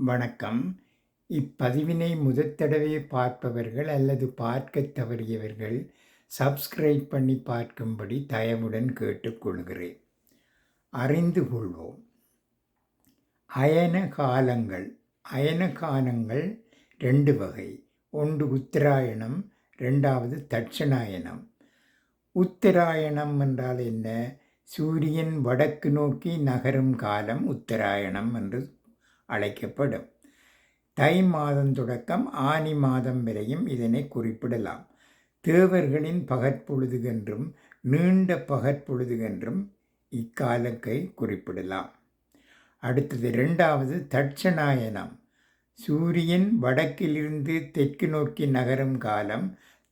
வணக்கம். இப்பதிவினை முதற்தடவை பார்ப்பவர்கள் அல்லது பார்க்கத் தவறியவர்கள் சப்ஸ்கிரைப் பண்ணி பார்க்கும்படி தயவுடன் கேட்டுக்கொள்கிறேன். அறிந்து கொள்வோம். அயன காலங்கள் அயன காலங்கள் ரெண்டு வகை. ஒன்று உத்தராயணம் ரெண்டாவது தட்சணாயணம். உத்தராயணம் என்றால் என்ன? சூரியன் வடக்கு நோக்கி நகரும் காலம் உத்தராயணம் என்று அழைக்கப்படும். தை மாதம் தொடக்கம் ஆனி மாதம் வரையும் இதனை குறிப்பிடலாம். தேவர்களின் பகற்பொழுது என்றும் நீண்ட பகற்பொழுது என்றும் இக்காலக்கை குறிப்பிடலாம். அடுத்தது ரெண்டாவது தட்சணாயனம். சூரியன் வடக்கிலிருந்து தெற்கு நோக்கி நகரும் காலம்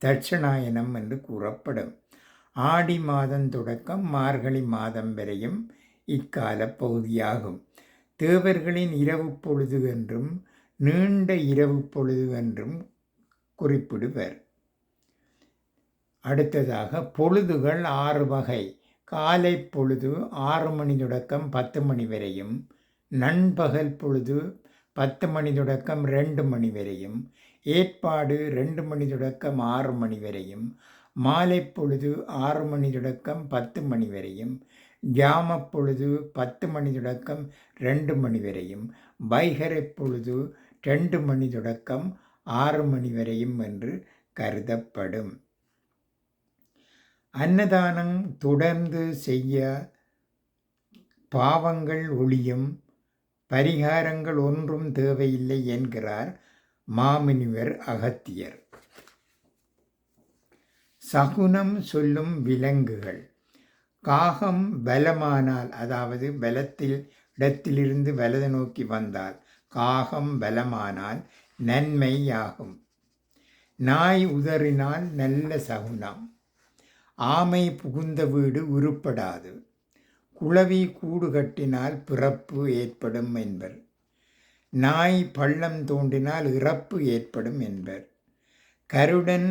தட்சணாயனம் என்று கூறப்படும். ஆடி மாதம் தொடக்கம் மார்கழி மாதம் வரையும் இக்கால பகுதியாகும். தேவர்களின் இரவு பொழுது என்றும் நீண்ட இரவு பொழுது என்றும் குறிப்பிடுவர். அடுத்ததாக பொழுதுகள் ஆறு வகை. காலை பொழுது ஆறு மணி தொடக்கம் பத்து மணி வரையும் நண்பகல் பொழுது பத்து மணி தொடக்கம் ரெண்டு மணி வரையும் ஏற்பாடு ரெண்டு மணி தொடக்கம் ஆறு மணி வரையும் மாலை பொழுது ஆறு மணி தொடக்கம் பத்து மணி வரையும் ஜாம பொழுது பத்து மணி தொடக்கம் ரெண்டு மணி வரையும். வைகரை பொழுது ரெண்டு மணி தொடக்கம் ஆறு மணி வரையும் என்று கருதப்படும். அன்னதானம் தொடர்ந்து செய்ய பாவங்கள் ஒளியும் பரிகாரங்கள் ஒன்றும் தேவையில்லை என்கிறார் மாமுனிவர் அகத்தியர். சகுனம் சொல்லும் விலங்குகள். காகம் பலமானால் அதாவது பலத்தில் இடத்திலிருந்து வலது நோக்கி வந்தால் காகம் பலமானால் நன்மையாகும். நாய் உதறினால் நல்ல சகுனம். ஆமை புகுந்த வீடு உருப்படாது. குளவி கூடு கட்டினால் பிறப்பு ஏற்படும் என்பர். நாய் பள்ளம் தோண்டினால் இறப்பு ஏற்படும் என்பர். கருடன்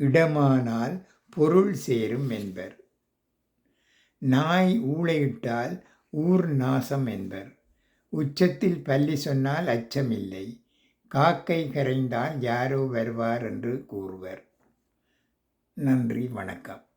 இடமானால் பொருள் சேரும் என்பர். நாய் ஊழையிட்டால் ஊர் நாசம் என்பர். உச்சத்தில் பள்ளி சொன்னால் அச்சமில்லை. காக்கை கரைந்தால் யாரோ வருவார் என்று கூறுவர். நன்றி வணக்கம்.